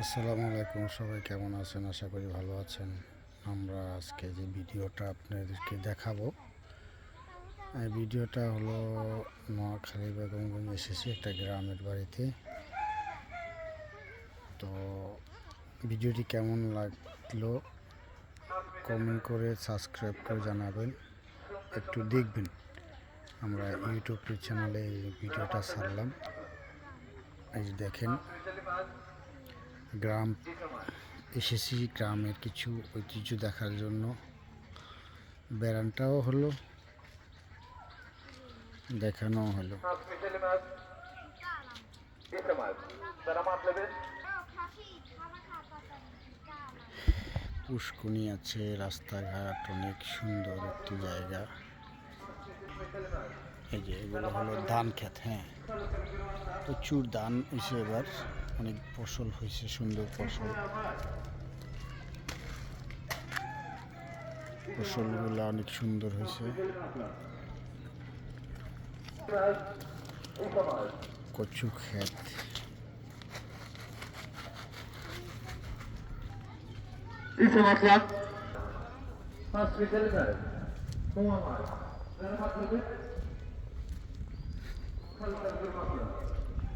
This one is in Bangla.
আসসালামু আলাইকুম, সবাই কেমন আছেন? আশা করি ভালো আছেন। আমরা আজকে যে ভিডিওটা আপনাদেরকে দেখাবো, এই ভিডিওটা হলো নোয়াখালী বেগমগঞ্জ এসেছি একটা গ্রামের বাড়িতে। তো ভিডিওটি কেমন লাগল কমেন্ট করে, সাবস্ক্রাইব করে জানাবেন। একটু দেখবেন, আমরা ইউটিউব চ্যানেলে ভিডিওটা ছাড়লাম। এই দেখেন গ্রাম, এসেছি গ্রামের কিছু ঐতিহ্য দেখার জন্য। বেড়ানটাও হলো দেখানো হলো. পুষ্কুনি আছে, রাস্তাঘাট অনেক সুন্দর একটি জায়গা। এই যে এগুলো হলো ধান ক্ষেত হ্যাঁ। প্রচুর ধান এসে এবার অনেক ফসল হয়েছে সুন্দর ফসল। ফসলগুলো অনেক সুন্দর হয়েছে। কচু ক্ষেত।